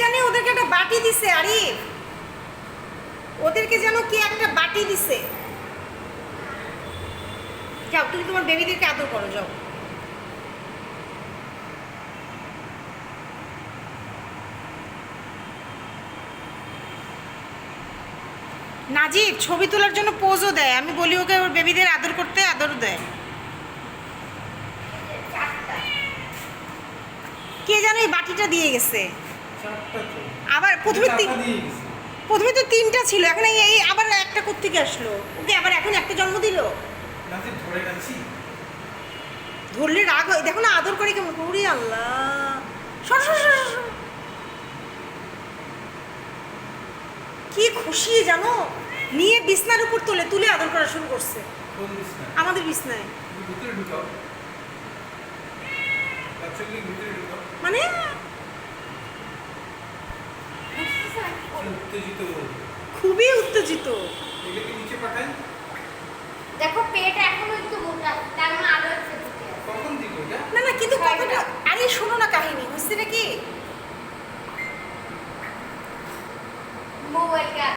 জানে ওদেরকে একটা বাটি দিছে, আরিফ। ওদেরকে যেন কে একটা বাটি দিছে। যাও, তুমি তোমার বেবিদেরকে আদর করো, যাও। নাজিব, ছবি তোলার জন্য পোজও দেয়। আমি বলি ওকে ওর বেবিদের আদর করতে আদর দেয়। কে জানো এই বাটিটা দিয়ে গেছে। আবার প্রথমে। প্রথমে তো তিনটা ছিল এখন এই আবার একটা কোত্থেকে আসলো? ওকে আবার এখন একটা জন্ম দিল? ধরলে রাগ হয়। দেখো না আদর করে কেমন করি আল্লাহ। সর সর সর। কি খুশি জানো? নিয়ে বিছনার উপর তুলে তুলে আদর করা শুরু করছে। উত্তেজিত খুবই উত্তেজিত। দেখো পেটা এখনও একটু মোটা তার মানে আরও কখন দিব না না কিন্তু কথাটা আরে শোনো না কাহিনী বুঝতে নাকি মোবাইল